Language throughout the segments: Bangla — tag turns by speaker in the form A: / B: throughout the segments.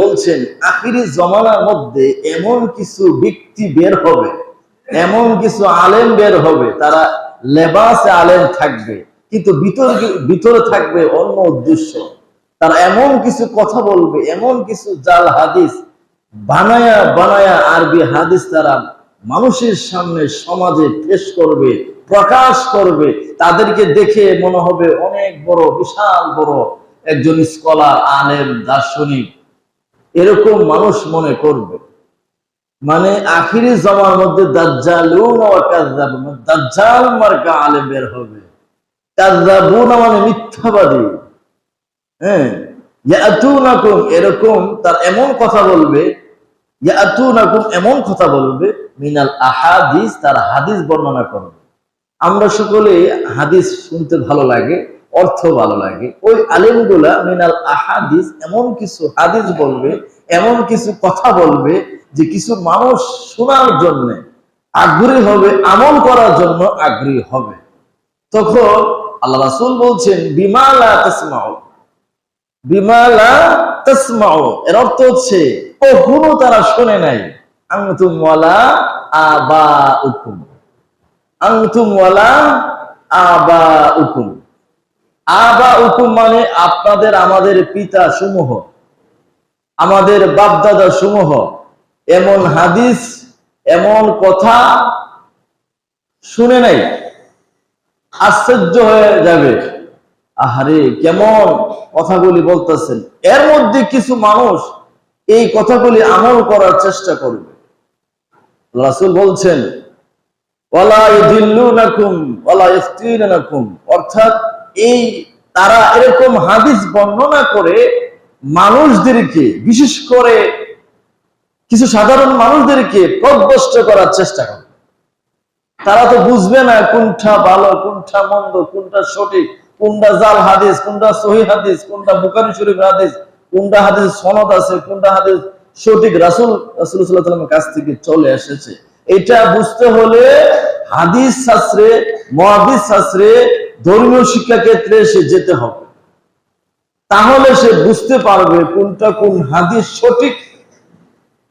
A: বলছেন, আখিরি জমানার মধ্যে এমন কিছু ব্যক্তি বের হবে, এমন কিছু আলেম বের হবে, তারা লেবাসে আলেম থাকবে, কিন্তু ভিতরে থাকবে অন্য উদ্দেশ্য। তারা এমন কিছু কথা বলবে, এমন কিছু জাল হাদিস বানায়া বানায়া আরবি হাদিস তারা মানুষের সামনে সমাজে পেশ করবে, প্রকাশ করবে। তাদেরকে দেখে মনে হবে অনেক বড়, বিশাল বড় একজন স্কলার আলেম, দার্শনিক। এরকম মানুষ মনে করবে। মানে আখিরি জমার মধ্যে দাজ্জাল মার্কা আলেম বের হবে। মানে মিথ্যাবাদী। হ্যাঁ? এরকম তার এমন কথা বলবে এমন কথা বলবে, মিনাল আহাদিস, তার হাদিস বর্ণনা করবে। আমরা সকলে হাদিস শুনতে ভালো লাগে। অর্থ ভালো লাগে। ওই আলেমগুলা মিনাল আহাদিস এমন কিছু হাদিস বলবে, এমন কিছু কথা বলবে যে কিছু মানুষ শোনার জন্য আগ্রহী হবে, আমল করার জন্য আগ্রহী হবে। তখন আল্লাহ রাসূল বলছেন বিমালা তাসমাউ। বিমালা তাসমাউ। এর অর্থ হচ্ছে, কখনো তারা শোনে নাই, আনতুম ওয়ালা আবা উকুম আনতুম ওয়ালা আবা উকুম আবা উকুম মানে আপনাদের, আমাদের পিতা সমূহ, আমাদের বাপদাদা সমূহ। এমন হাদিস, এমন কথা শুনে নাই। আশ্চর্য হয়ে যাবে। আহারে, কেমন কথাগুলি বলতেছেন। এর মধ্যে কিছু মানুষ এই কথাগুলি আমল করার চেষ্টা করবে। রাসূল বলছেন অর্থাৎ এই তারা এরকম হাদিস বর্ণনা করে মানুষদেরকে, বিশেষ করে কিছু সাধারণ মানুষদেরকে প্রদস্ত করার চেষ্টা করে। তারা তো বুঝবে না কোনটা ভালো, কোনটা মন্দ, কোনটা সঠিক, কোনটা জাল হাদিস, কোনটা সহি হাদিস, কোনটা বুকারি শরীফ হাদিস, কোনটা হাদিস সনদ আছে, কোনটা হাদিস সঠিক রাসুল রাসুলের কাছ থেকে চলে এসেছে। এটা বুঝতে হলে হাদিস শাস্ত্রে মহাদিস শাস্ত্রে ধর্মীয় শিক্ষা ক্ষেত্রে সে যেতে হবে। তাহলে সে বুঝতে পারবে কোনটা কোন হাদিস সঠিক,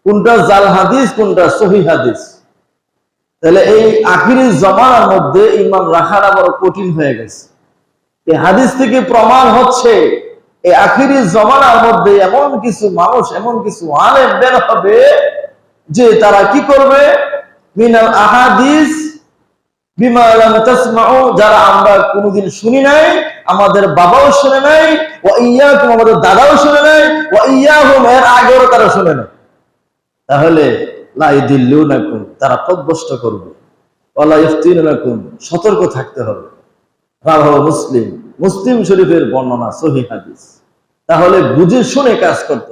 A: কোনটা জাল হাদিস, কোনটা সহি হাদিস। তাহলে এই আখিরি জমানার মধ্যে ইমান রাখার বড় কঠিন হয়ে গেছে। এই হাদিস থেকে প্রমাণ হচ্ছে, এই আখিরি জমানার মধ্যে এমন কিছু মানুষ, এমন কিছু আলেম বের হবে যে তারা কি করবে? মিনাল আহাদিস যারা আমরা কোনোদিন শুনি নাই, আমাদের বাবাও শুনে নাই, ওয়া ইয়াকুম, আমাদের দাদাও শুনে নাই, ওয়া ইয়াহুম, এর আগেও তারা শুনে নাই। তাহলে লাইদিল্লুনাকুম তারা পদভস্ত করবে। ওয়ালা ইফতিনুনাকুম, সতর্ক থাকতে হবে। রাহ মুসলিম মুসলিম শরীফের বর্ণনা, সহি হাদিস। তাহলে বুঝে শুনে কাজ করতে।